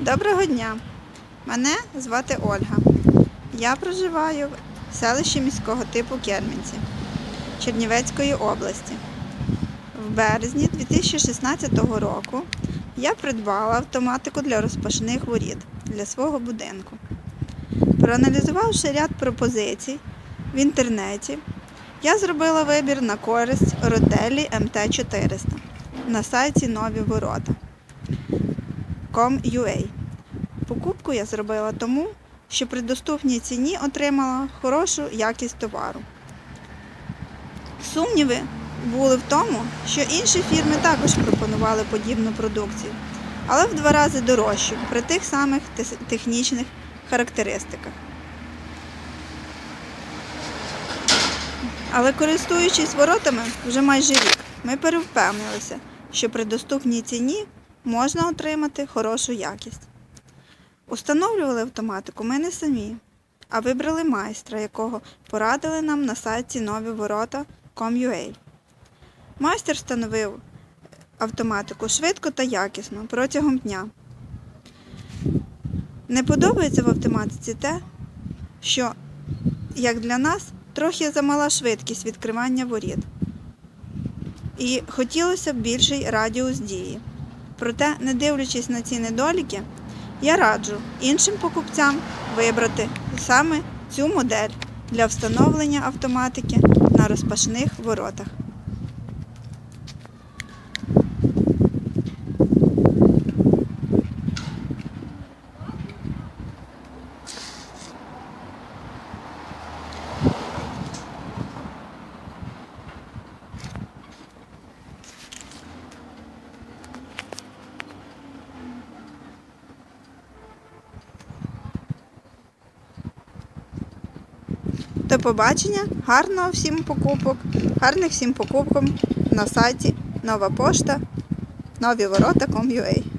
Доброго дня! Мене звати Ольга. Я проживаю в селищі міського типу Кермінці Чернівецької області. В березні 2016 року я придбала автоматику для розпашних воріт для свого будинку. Проаналізувавши ряд пропозицій в інтернеті, я зробила вибір на користь Роделі МТ400 на сайті Нові Ворота. Com.ua. Покупку я зробила тому, що при доступній ціні отримала хорошу якість товару. Сумніви були в тому, що інші фірми також пропонували подібну продукцію, але в два рази дорожчу при тих самих технічних характеристиках. Але користуючись воротами вже майже рік, ми перевпевнилися, що при доступній ціні можна отримати хорошу якість. Установлювали автоматику ми не самі, а вибрали майстра, якого порадили нам на сайті нові ворота.com.ua. Майстер встановив автоматику швидко та якісно протягом дня. Не подобається в автоматиці те, що, як для нас, трохи замала швидкість відкривання воріт. І хотілося б більший радіус дії. Проте, не дивлячись на ці недоліки, я раджу іншим покупцям вибрати саме цю модель для встановлення автоматики на розпашних воротах. До побачення, гарного всім покупок, гарних всім покупкам на сайті Нова пошта, нові ворота.com.ua